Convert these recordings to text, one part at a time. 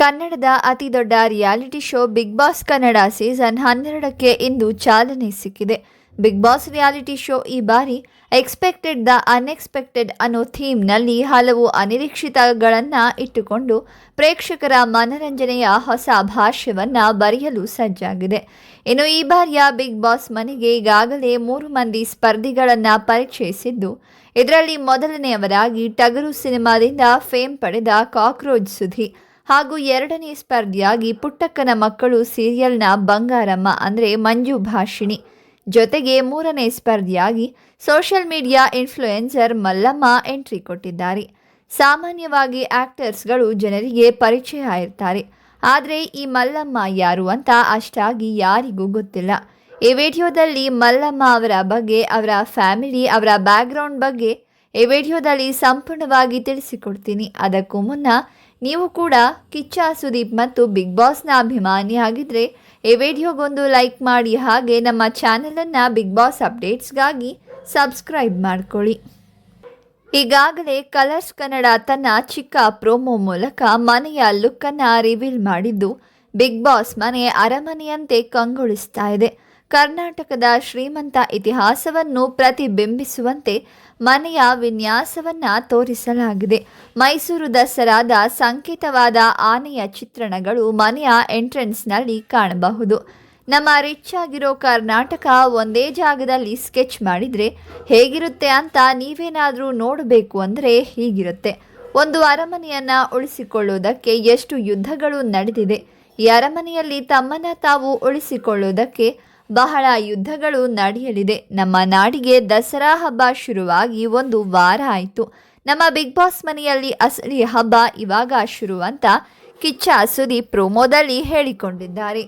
ಕನ್ನಡದ ಅತಿ ದೊಡ್ಡ reality show Bigg Boss Kannada season ಹನ್ನೆರಡಕ್ಕೆ ಇಂದು ಚಾಲನೆ ಸಿಕ್ಕಿದೆ. ಬಿಗ್ ಬಾಸ್ ರಿಯಾಲಿಟಿ ಶೋ ಈ ಬಾರಿ ಎಕ್ಸ್ಪೆಕ್ಟೆಡ್ ದ ಅನ್ಎಕ್ಸ್ಪೆಕ್ಟೆಡ್ ಅನ್ನೋ ಥೀಮ್ನಲ್ಲಿ ಹಲವು ಅನಿರೀಕ್ಷಿತಗಳನ್ನು ಇಟ್ಟುಕೊಂಡು ಪ್ರೇಕ್ಷಕರ ಮನರಂಜನೆಯ ಹೊಸ ಭಾಷ್ಯವನ್ನು ಬರೆಯಲು ಸಜ್ಜಾಗಿದೆ. ಇನ್ನು ಈ ಬಾರಿಯ ಬಿಗ್ ಬಾಸ್ ಮನೆಗೆ ಈಗಾಗಲೇ ಮೂರು ಮಂದಿ ಸ್ಪರ್ಧಿಗಳನ್ನು ಪರಿಚಯಿಸಿದ್ದು, ಇದರಲ್ಲಿ ಮೊದಲನೆಯವರಾಗಿ ಟಗರು ಸಿನಿಮಾದಿಂದ ಫೇಮ್ ಪಡೆದ ಕಾಕ್ರೋಚ್ ಸುಧಿ ಹಾಗೂ ಎರಡನೇ ಸ್ಪರ್ಧಿಯಾಗಿ ಪುಟ್ಟಕ್ಕನ ಮಕ್ಕಳು ಸೀರಿಯಲ್ನ ಬಂಗಾರಮ್ಮ ಅಂದರೆ ಮಂಜು ಭಾಷಿಣಿ. ಜೊತೆಗೆ ಮೂರನೇ ಸ್ಪರ್ಧಿಯಾಗಿ social media influencer Mallamma entry ಕೊಟ್ಟಿದ್ದಾರೆ. ಸಾಮಾನ್ಯವಾಗಿ ಆಕ್ಟರ್ಸ್ಗಳು ಜನರಿಗೆ ಪರಿಚಯ ಇರ್ತಾರೆ. ಆದರೆ ಈ ಮಲ್ಲಮ್ಮ ಯಾರು ಅಂತ ಅಷ್ಟಾಗಿ ಯಾರಿಗೂ ಗೊತ್ತಿಲ್ಲ. ಈ ವಿಡಿಯೋದಲ್ಲಿ ಮಲ್ಲಮ್ಮ ಅವರ ಬಗ್ಗೆ, ಅವರ ಫ್ಯಾಮಿಲಿ ಅವರ ಬ್ಯಾಕ್ಗ್ರೌಂಡ್ ಬಗ್ಗೆ ಈ ವಿಡಿಯೋದಲ್ಲಿ ಸಂಪೂರ್ಣವಾಗಿ ತಿಳಿಸಿಕೊಡ್ತೀನಿ. ಅದಕ್ಕೂ ಮುನ್ನ ನೀವು ಕೂಡ ಕಿಚ್ಚ, ಸುದೀಪ್ ಮತ್ತು ಬಿಗ್ ಬಾಸ್ನ ಅಭಿಮಾನಿ ಆಗಿದ್ರೆ ಈ ವಿಡಿಯೋಗೊಂದು ಲೈಕ್ ಮಾಡಿ ಹಾಗೆ ನಮ್ಮ ಚಾನಲನ್ನು ಬಿಗ್ ಬಾಸ್ ಅಪ್ಡೇಟ್ಸ್ಗಾಗಿ ಸಬ್ಸ್ಕ್ರೈಬ್ ಮಾಡಿಕೊಳ್ಳಿ. ಈಗಾಗಲೇ ಕಲರ್ಸ್ ಕನ್ನಡ ತನ್ನ ಚಿಕ್ಕ ಪ್ರೋಮೋ ಮೂಲಕ ಮನೆಯ ಲುಕ್ಕನ್ನು ರಿವೀಲ್ ಮಾಡಿದ್ದು ಬಿಗ್ ಬಾಸ್ ಮನೆ ಅರಮನೆಯಂತೆ ಕಂಗೊಳಿಸ್ತಾ ಇದೆ. ಕರ್ನಾಟಕದ ಶ್ರೀಮಂತ ಇತಿಹಾಸವನ್ನು ಪ್ರತಿಬಿಂಬಿಸುವಂತೆ ಮನೆಯ ವಿನ್ಯಾಸವನ್ನ ತೋರಿಸಲಾಗಿದೆ. ಮೈಸೂರು ದಸರಾದ ಸಂಕೇತವಾದ ಆನೆಯ ಚಿತ್ರಣಗಳು ಮನೆಯ ಎಂಟ್ರೆನ್ಸ್ನಲ್ಲಿ ಕಾಣಬಹುದು. ನಮ್ಮ ರಿಚ್ ಆಗಿರೋ ಕರ್ನಾಟಕ ಒಂದೇ ಜಾಗದಲ್ಲಿ ಸ್ಕೆಚ್ ಮಾಡಿದರೆ ಹೇಗಿರುತ್ತೆ ಅಂತ ನೀವೇನಾದರೂ ನೋಡಬೇಕು ಅಂದರೆ ಹೀಗಿರುತ್ತೆ. ಒಂದು ಅರಮನೆಯನ್ನು ಉಳಿಸಿಕೊಳ್ಳುವುದಕ್ಕೆ ಎಷ್ಟು ಯುದ್ಧಗಳು ನಡೆದಿದೆ. ಈ ಅರಮನೆಯಲ್ಲಿ ತಮ್ಮನ್ನ ತಾವು ಉಳಿಸಿಕೊಳ್ಳುವುದಕ್ಕೆ ಬಹಳ ಯುದ್ಧಗಳು ನಡೆಯಲಿದೆ. ನಮ್ಮ ನಾಡಿಗೆ ದಸರಾ ಹಬ್ಬ ಶುರುವಾಗಿ ಒಂದು ವಾರ ಆಯಿತು. ನಮ್ಮ ಬಿಗ್ ಬಾಸ್ ಮನೆಯಲ್ಲಿ ಅಸಲಿ ಹಬ್ಬ ಇವಾಗ ಶುರು ಅಂತ ಕಿಚ್ಚ ಸುದೀಪ್ ಪ್ರೋಮೋದಲ್ಲಿ ಹೇಳಿಕೊಂಡಿದ್ದಾರೆ.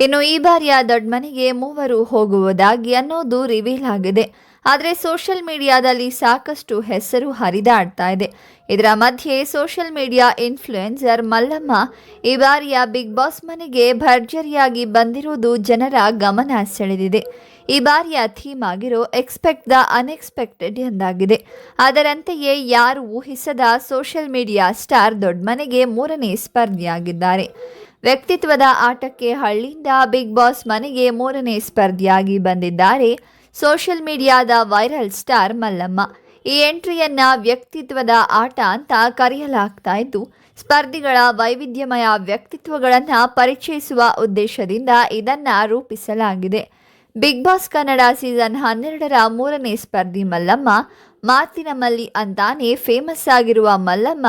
ಇನ್ನು ಈ ಬಾರಿಯ ದೊಡ್ಡ ಮನೆಗೆ ಮೂವರು ಹೋಗುವುದಾಗಿ ಅನ್ನೋದು ರಿವೀಲ್ ಆಗಿದೆ. ಆದರೆ ಸೋಷಿಯಲ್ ಮೀಡಿಯಾದಲ್ಲಿ ಸಾಕಷ್ಟು ಹೆಸರು ಹರಿದಾಡ್ತಾ ಇದೆ. ಇದರ ಮಧ್ಯೆ ಸೋಷಿಯಲ್ ಮೀಡಿಯಾ ಇನ್ಫ್ಲೂಯೆನ್ಸರ್ ಮಲ್ಲಮ್ಮ ಈ ಬಾರಿಯ ಬಿಗ್ ಬಾಸ್ ಮನೆಗೆ ಭರ್ಜರಿಯಾಗಿ ಬಂದಿರುವುದು ಜನರ ಗಮನ ಸೆಳೆದಿದೆ. ಈ ಬಾರಿಯ ಥೀಮ್ ಆಗಿರೋ ಎಕ್ಸ್ಪೆಕ್ಟ್ ದ ಅನ್ಎಕ್ಸ್ಪೆಕ್ಟೆಡ್ ಎಂದಾಗಿದೆ. ಅದರಂತೆಯೇ ಯಾರು ಊಹಿಸದ ಸೋಷಿಯಲ್ ಮೀಡಿಯಾ ಸ್ಟಾರ್ ದೊಡ್ಡ ಮನೆಗೆ ಮೂರನೇ ಸ್ಪರ್ಧಿಯಾಗಿದ್ದಾರೆ. ವ್ಯಕ್ತಿತ್ವದ ಆಟಕ್ಕೆ ಹಳ್ಳಿಯಿಂದ ಬಿಗ್ ಬಾಸ್ ಮನೆಗೆ ಮೂರನೇ ಸ್ಪರ್ಧಿಯಾಗಿ ಬಂದಿದ್ದಾರೆ ಸೋಷಿಯಲ್ ಮೀಡಿಯಾದ ವೈರಲ್ ಸ್ಟಾರ್ ಮಲ್ಲಮ್ಮ. ಈ ಎಂಟ್ರಿಯನ್ನ ವ್ಯಕ್ತಿತ್ವದ ಆಟ ಅಂತ ಕರೆಯಲಾಗ್ತಾ ಇದ್ದು, ಸ್ಪರ್ಧಿಗಳ ವೈವಿಧ್ಯಮಯ ವ್ಯಕ್ತಿತ್ವಗಳನ್ನು ಪರಿಚಯಿಸುವ ಉದ್ದೇಶದಿಂದ ಇದನ್ನ ರೂಪಿಸಲಾಗಿದೆ. ಬಿಗ್ ಬಾಸ್ ಕನ್ನಡ ಸೀಸನ್ ಹನ್ನೆರಡರ ಮೂರನೇ ಸ್ಪರ್ಧಿ ಮಲ್ಲಮ್ಮ ಮಾತಿನ ಮಲ್ಲಿ ಅಂತಾನೆ ಫೇಮಸ್ ಆಗಿರುವ ಮಲ್ಲಮ್ಮ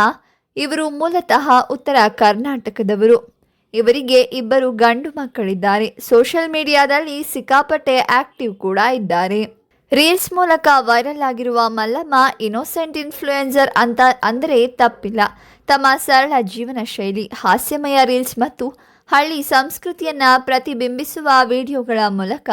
ಇವರು ಮೂಲತಃ ಉತ್ತರ ಕರ್ನಾಟಕದವರು. ಇವರಿಗೆ ಇಬ್ಬರು ಗಂಡು ಮಕ್ಕಳಿದ್ದಾರೆ. ಸೋಷಿಯಲ್ ಮೀಡಿಯಾದಲ್ಲಿ ಸಿಕ್ಕಾಪಟ್ಟೆ ಆಕ್ಟಿವ್ ಕೂಡ ಇದ್ದಾರೆ. ರೀಲ್ಸ್ ಮೂಲಕ ವೈರಲ್ ಆಗಿರುವ ಮಲ್ಲಮ್ಮ ಇನೋಸೆಂಟ್ ಇನ್ಫ್ಲೂಯೆನ್ಸರ್ ಅಂತ ಅಂದರೆ ತಪ್ಪಿಲ್ಲ. ತಮ್ಮ ಸರಳ ಜೀವನ ಶೈಲಿ, ಹಾಸ್ಯಮಯ ರೀಲ್ಸ್ ಮತ್ತು ಹಳ್ಳಿ ಸಂಸ್ಕೃತಿಯನ್ನು ಪ್ರತಿಬಿಂಬಿಸುವ ವಿಡಿಯೋಗಳ ಮೂಲಕ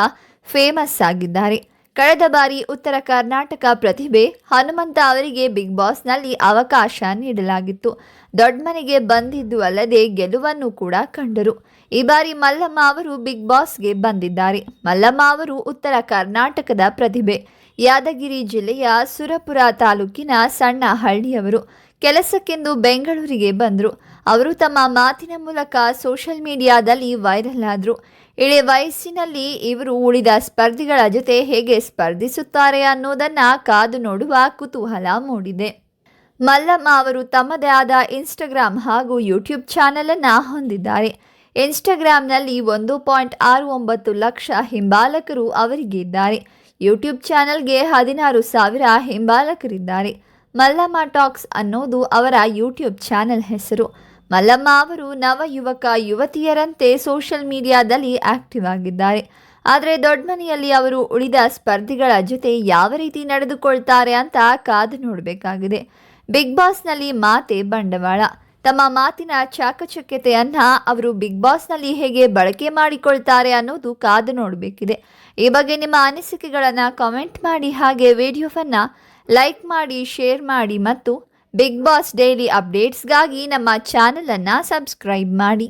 ಫೇಮಸ್ ಆಗಿದ್ದಾರೆ. ಕಳೆದ ಬಾರಿ ಉತ್ತರ ಕರ್ನಾಟಕ ಪ್ರತಿಭೆ ಹನುಮಂತ ಅವರಿಗೆ ಬಿಗ್ ಬಾಸ್ನಲ್ಲಿ ಅವಕಾಶ ನೀಡಲಾಗಿತ್ತು. ದೊಡ್ಡಮನೆಗೆ ಬಂದಿದ್ದು ಅಲ್ಲದೆ ಗೆಲುವನ್ನು ಕೂಡ ಕಂಡರು. ಈ ಬಾರಿ ಮಲ್ಲಮ್ಮ ಅವರು ಬಿಗ್ ಬಾಸ್ಗೆ ಬಂದಿದ್ದಾರೆ. ಮಲ್ಲಮ್ಮ ಅವರು ಉತ್ತರ ಕರ್ನಾಟಕದ ಪ್ರತಿಭೆ. ಯಾದಗಿರಿ ಜಿಲ್ಲೆಯ ಸುರಪುರ ತಾಲೂಕಿನ ಸಣ್ಣ ಹಳ್ಳಿಯವರು ಕೆಲಸಕ್ಕೆಂದು ಬೆಂಗಳೂರಿಗೆ ಬಂದರು. ಅವರು ತಮ್ಮ ಮಾತಿನ ಮೂಲಕ ಸೋಷಿಯಲ್ ಮೀಡಿಯಾದಲ್ಲಿ ವೈರಲ್ ಆದರು. ಇಳೆ ವಯಸ್ಸಿನಲ್ಲಿ ಇವರು ಉಳಿದ ಸ್ಪರ್ಧಿಗಳ ಜೊತೆ ಹೇಗೆ ಸ್ಪರ್ಧಿಸುತ್ತಾರೆ ಅನ್ನೋದನ್ನು ಕಾದು ನೋಡುವ ಕುತೂಹಲ ಮೂಡಿದೆ. ಮಲ್ಲಮ್ಮ ಅವರು ತಮ್ಮದೇ ಆದ ಇನ್ಸ್ಟಾಗ್ರಾಮ್ ಹಾಗೂ ಯೂಟ್ಯೂಬ್ ಚಾನಲನ್ನು ಹೊಂದಿದ್ದಾರೆ. ಇನ್ಸ್ಟಾಗ್ರಾಮ್ನಲ್ಲಿ ಒಂದು ಪಾಯಿಂಟ್ ಆರು ಒಂಬತ್ತು ಲಕ್ಷ ಹಿಂಬಾಲಕರು ಅವರಿಗಿದ್ದಾರೆ. ಯೂಟ್ಯೂಬ್ ಚಾನಲ್ಗೆ ಹದಿನಾರು ಸಾವಿರ ಹಿಂಬಾಲಕರಿದ್ದಾರೆ. ಮಲ್ಲಮ್ಮ ಟಾಕ್ಸ್ ಅನ್ನೋದು ಅವರ ಯೂಟ್ಯೂಬ್ ಚಾನೆಲ್ ಹೆಸರು. ಮಲ್ಲಮ್ಮ ಅವರು ನವ ಯುವಕ ಯುವತಿಯರಂತೆ ಸೋಷಿಯಲ್ ಮೀಡಿಯಾದಲ್ಲಿ ಆಕ್ಟಿವ್ ಆಗಿದ್ದಾರೆ. ಆದರೆ ದೊಡ್ಡ ಮನೆಯಲ್ಲಿ ಅವರು ಉಳಿದ ಸ್ಪರ್ಧಿಗಳ ಜೊತೆ ಯಾವ ರೀತಿ ನಡೆದುಕೊಳ್ತಾರೆ ಅಂತ ಕಾದು ನೋಡಬೇಕಾಗಿದೆ. ಬಿಗ್ ಬಾಸ್ನಲ್ಲಿ ಮಾತೆ ಬಂಡವಾಳ. ತಮ್ಮ ಮಾತಿನ ಚಾಕಚಕ್ಯತೆಯನ್ನು ಅವರು ಬಿಗ್ ಬಾಸ್ನಲ್ಲಿ ಹೇಗೆ ಬಳಕೆ ಮಾಡಿಕೊಳ್ತಾರೆ ಅನ್ನೋದು ಕಾದು ನೋಡಬೇಕಿದೆ. ಈ ಬಗ್ಗೆ ನಿಮ್ಮ ಅನಿಸಿಕೆಗಳನ್ನು ಕಾಮೆಂಟ್ ಮಾಡಿ ಹಾಗೆ ವಿಡಿಯೋವನ್ನು ಲೈಕ್ ಮಾಡಿ ಶೇರ್ ಮಾಡಿ ಮತ್ತು ಬಿಗ್ ಬಾಸ್ ಡೈಲಿ ಅಪ್ಡೇಟ್ಸ್ಗಾಗಿ ನಮ್ಮ ಚಾನಲನ್ನು ಸಬ್ಸ್ಕ್ರೈಬ್ ಮಾಡಿ.